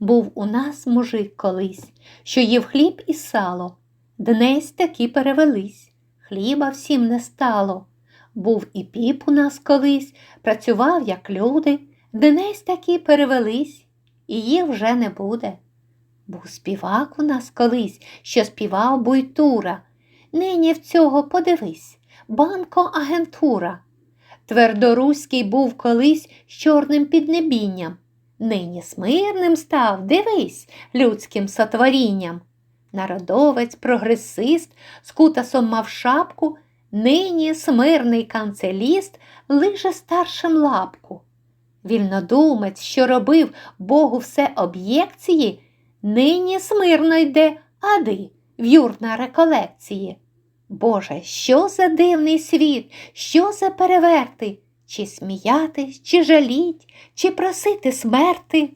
Був у нас мужик колись, що їв хліб і сало. Днесь таки перевелись, хліба всім не стало. Був і піп у нас колись, працював, як люди, днесь таки перевелись, і їх вже не буде. Був співак у нас колись, що співав буйтура. Нині в цього подивись, банко-агентура. Твердоруський був колись з чорним піднебінням. Нині смирним став, дивись, людським сотворінням. Народовець, прогресист, з кутасом мав шапку, нині смирний канцеліст лиже старшим лапку. Вільнодумець, що робив Богу все об'єкції, нині смирно йде ади в юрна реколекції. Боже, що за дивний світ, що за переверти, чи сміятись, чи жаліть, чи просити смерти.